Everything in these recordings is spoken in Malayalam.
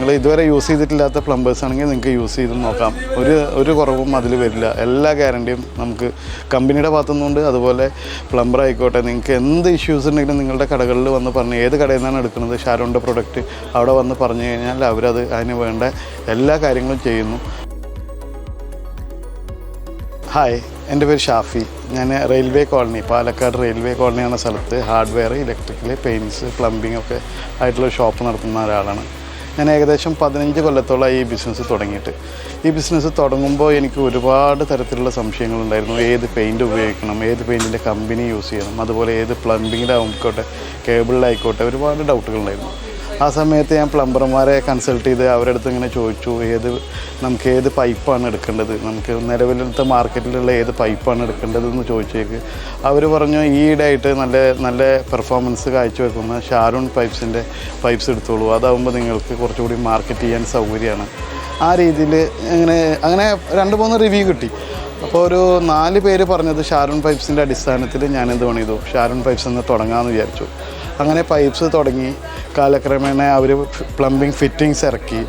നിങ്ങൾ ഇതുവരെ യൂസ് ചെയ്തിട്ടില്ലാത്ത പ്ലംബേഴ്സ് ആണെങ്കിൽ നിങ്ങൾക്ക് യൂസ് ചെയ്ത് നോക്കാം. ഒരു ഒരു കുറവും അതിൽ വരില്ല. എല്ലാ ഗ്യാരണ്ടിയും നമുക്ക് കമ്പനിയുടെ ഭാഗത്തുനിന്നുണ്ട്. അതുപോലെ പ്ലംബർ ആയിക്കോട്ടെ നിങ്ങൾക്ക് എന്ത് ഇഷ്യൂസ് ഉണ്ടെങ്കിലും നിങ്ങളുടെ കടകളിൽ വന്ന് പറഞ്ഞ് ഏത് കടയിൽ നിന്നാണ് എടുക്കുന്നത് ഷാരോണിന്റെ പ്രൊഡക്റ്റ് അവിടെ വന്ന് പറഞ്ഞു കഴിഞ്ഞാൽ അവരത് അതിന് വേണ്ട എല്ലാ കാര്യങ്ങളും ചെയ്യുന്നു. ഹായ് എന്റെ പേര് ഷാഫി. ഞാൻ railway colony Palakkad railway colony എന്ന സ്ഥലത്ത് ഹാർഡ്വെയർ ഇലക്ട്രിക്കൽ പെയിന്റ്സ് പ്ലംബിംഗ് ഒക്കെ ആയിട്ടുള്ള ഷോപ്പ് നടത്തുന്ന ഒരാളാണ്. ഞാൻ ഏകദേശം പതിനഞ്ച് കൊല്ലത്തോളമായി ഈ ബിസിനസ് തുടങ്ങിയിട്ട്. ഈ ബിസിനസ് തുടങ്ങുമ്പോൾ എനിക്ക് ഒരുപാട് തരത്തിലുള്ള സംശയങ്ങളുണ്ടായിരുന്നു. ഏത് പെയിന്റ് ഉപയോഗിക്കണം ഏത് പെയിന്റിന്റെ കമ്പനി യൂസ് ചെയ്യണം അതുപോലെ ഏത് പ്ലംബിങ്ങിലായിക്കോട്ടെ കേബിളിലായിക്കോട്ടെ ഒരുപാട് ഡൗട്ടുകളുണ്ടായിരുന്നു ആ സമയത്ത് ഞാൻ പ്ലംബർമാരെ കൺസൾട്ട് ചെയ്ത് അവരുടെ അടുത്ത് ഇങ്ങനെ ചോദിച്ചു ഏത് നമുക്ക് ഏത് പൈപ്പാണ് എടുക്കേണ്ടത്? നമുക്ക് നിലവിലത്തെ മാർക്കറ്റിലുള്ള ഏത് പൈപ്പാണ് എടുക്കേണ്ടതെന്ന് ചോദിച്ചേക്ക്. അവർ പറഞ്ഞു ഈയിടെയായിട്ട് നല്ല നല്ല പെർഫോമൻസ് കാഴ്ചവെക്കുന്ന ഷാരൂൺ പൈപ്സിന്റെ പൈപ്സ് എടുത്തോളൂ. അതാവുമ്പോൾ നിങ്ങൾക്ക് കുറച്ചുകൂടി മാർക്കറ്റ് ചെയ്യാൻ സൗകര്യമാണ്. ആ രീതിയിൽ അങ്ങനെ അങ്ങനെ രണ്ട് മൂന്ന് റിവ്യൂ കിട്ടി. അപ്പോൾ ഒരു നാല് പേര് പറഞ്ഞത് ഷാരൂൺ പൈപ്സിന്റെ അടിസ്ഥാനത്തിൽ ഞാനെന്ത് പണിതു. ഷാരൂൺ പൈപ്സ് എന്ന് തുടങ്ങാമെന്ന് വിചാരിച്ചു. അങ്ങനെ പൈപ്സ് തുടങ്ങി. കാലക്രമേണ അവർ പ്ലംബിംഗ് ഫിറ്റിങ്സ് ഇറക്കി.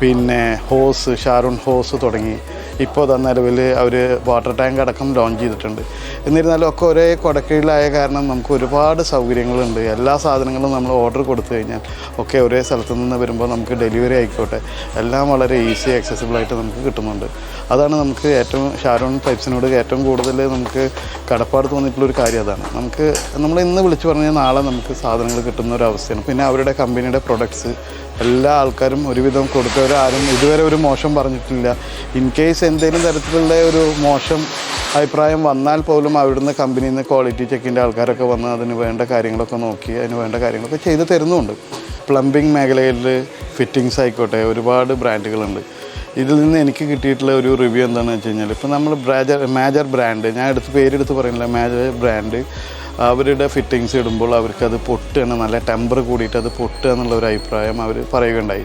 പിന്നെ ഹോസ് ഷാരൂൺ ഹോസ് തുടങ്ങി. ഇപ്പോൾ തന്ന നിലവിൽ അവർ വാട്ടർ ടാങ്ക് അടക്കം ലോഞ്ച് ചെയ്തിട്ടുണ്ട്. എന്നിരുന്നാലും ഒക്കെ ഒരേ കൊടക്കീഴിലായ കാരണം നമുക്ക് ഒരുപാട് സൗകര്യങ്ങളുണ്ട്. എല്ലാ സാധനങ്ങളും നമ്മൾ ഓർഡർ കൊടുത്തു കഴിഞ്ഞാൽ ഒക്കെ ഒരേ സ്ഥലത്ത് നിന്ന് വരുമ്പോൾ നമുക്ക് ഡെലിവറി ആയിക്കോട്ടെ. എല്ലാം വളരെ ഈസി ആക്സസിബിളായിട്ട് നമുക്ക് കിട്ടുന്നുണ്ട്. അതാണ് നമുക്ക് ഏറ്റവും ഷാരോൺ പൈപ്സിനോട് ഏറ്റവും കൂടുതൽ നമുക്ക് കടപ്പാട് തോന്നിയിട്ടുള്ള ഒരു കാര്യം അതാണ്. നമുക്ക് നമ്മൾ ഇന്ന് വിളിച്ചു പറഞ്ഞാൽ നാളെ നമുക്ക് സാധനങ്ങൾ കിട്ടുന്ന ഒരു അവസ്ഥയാണ്. പിന്നെ അവരുടെ കമ്പനിയുടെ പ്രൊഡക്ട്സ് എല്ലാ ആൾക്കാരും ഒരുവിധം കൊടുത്തവരാരും ഇതുവരെ ഒരു മോശം പറഞ്ഞിട്ടില്ല. ഇൻ കേസ് എന്തെങ്കിലും തരത്തിലുള്ള ഒരു മോശം അഭിപ്രായം വന്നാൽ പോലും അവിടുന്ന് കമ്പനിയിൽ നിന്ന് ക്വാളിറ്റി ചെക്കിന്റെ ആൾക്കാരൊക്കെ വന്ന് അതിന് വേണ്ട കാര്യങ്ങളൊക്കെ നോക്കി അതിന് വേണ്ട കാര്യങ്ങളൊക്കെ ചെയ്ത് തരുന്നുണ്ട്. പ്ലംബിംഗ് മേഖലയിൽ ഫിറ്റിങ്സ് ആയിക്കോട്ടെ ഒരുപാട് ബ്രാൻഡുകളുണ്ട് ഇതിൽ നിന്ന് എനിക്ക് കിട്ടിയിട്ടുള്ള ഒരു റിവ്യൂ എന്താണെന്ന് വെച്ച് കഴിഞ്ഞാൽ ഇപ്പോൾ നമ്മൾ ബ്രാജർ മേജർ ബ്രാൻഡ് ഞാൻ എടുത്ത് പേരെടുത്ത് പറയുന്നില്ല മേജർ ബ്രാൻഡ് അവരുടെ ഫിറ്റിങ്സ് ഇടുമ്പോൾ അവർക്കത് പൊട്ടുകയാണ് നല്ല ടെമ്പർ കൂടിയിട്ട് അത് പൊട്ടുക എന്നുള്ള ഒരു അഭിപ്രായം അവർ പറയുകയുണ്ടായി.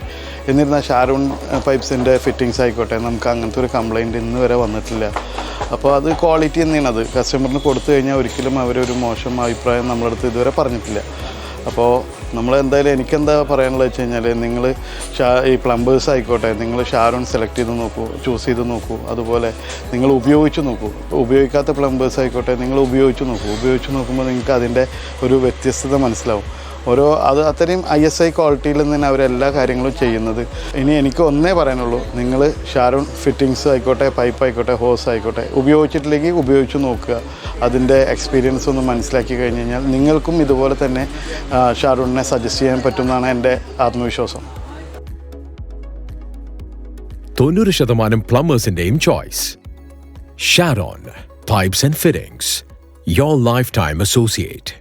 എന്നിരുന്നാൽ ഷാരൂൺ പൈപ്സിന്റെ ഫിറ്റിങ്സ് ആയിക്കോട്ടെ നമുക്ക് അങ്ങനത്തെ ഒരു കംപ്ലൈന്റ് ഇന്ന് വരെ വന്നിട്ടില്ല. അപ്പോൾ അത് ക്വാളിറ്റി തന്നെയാണ് അത്. കസ്റ്റമറിന് കൊടുത്തു കഴിഞ്ഞാൽ ഒരിക്കലും അവരൊരു മോശം അഭിപ്രായം നമ്മളടുത്ത് ഇതുവരെ പറഞ്ഞിട്ടില്ല. അപ്പോൾ നമ്മൾ എന്തായാലും എനിക്കെന്താ പറയാനുള്ളത് വെച്ച് കഴിഞ്ഞാൽ നിങ്ങൾ ഷാ ഈ പ്ലംബേഴ്സ് ആയിക്കോട്ടെ നിങ്ങൾ ഷാരോൺ സെലക്ട് ചെയ്ത് നോക്കൂ ചൂസ് ചെയ്ത് നോക്കൂ അതുപോലെ നിങ്ങൾ ഉപയോഗിച്ച് നോക്കൂ. ഉപയോഗിക്കാത്ത പ്ലംബേഴ്സ് ആയിക്കോട്ടെ നിങ്ങൾ ഉപയോഗിച്ച് നോക്കൂ. ഉപയോഗിച്ച് നോക്കുമ്പോൾ നിങ്ങൾക്ക് അതിന്റെ ഒരു വ്യത്യസ്തത മനസ്സിലാവും. ഓരോ അത് അത്രയും ഐ എസ് ഐ ക്വാളിറ്റിയിൽ നിന്ന് അവരെല്ലാ കാര്യങ്ങളും ചെയ്യുന്നത്. ഇനി എനിക്ക് ഒന്നേ പറയാനുള്ളൂ. നിങ്ങൾ ഷാരോൺ ഫിറ്റിങ്സ് ആയിക്കോട്ടെ പൈപ്പ് ആയിക്കോട്ടെ ഹോസ് ആയിക്കോട്ടെ ഉപയോഗിച്ചിട്ടില്ലെങ്കിൽ ഉപയോഗിച്ച് നോക്കുക. അതിന്റെ എക്സ്പീരിയൻസ് ഒന്ന് മനസ്സിലാക്കി കഴിഞ്ഞ് കഴിഞ്ഞാൽ നിങ്ങൾക്കും ഇതുപോലെ തന്നെ ഷാരൂണിനെ സജസ്റ്റ് ചെയ്യാൻ പറ്റുമെന്നാണ് എന്റെ ആത്മവിശ്വാസം. തൊണ്ണൂറ് ശതമാനം പ്ലംബേഴ്സിന്റെയും choice Sharon pipes and fittings your life time associate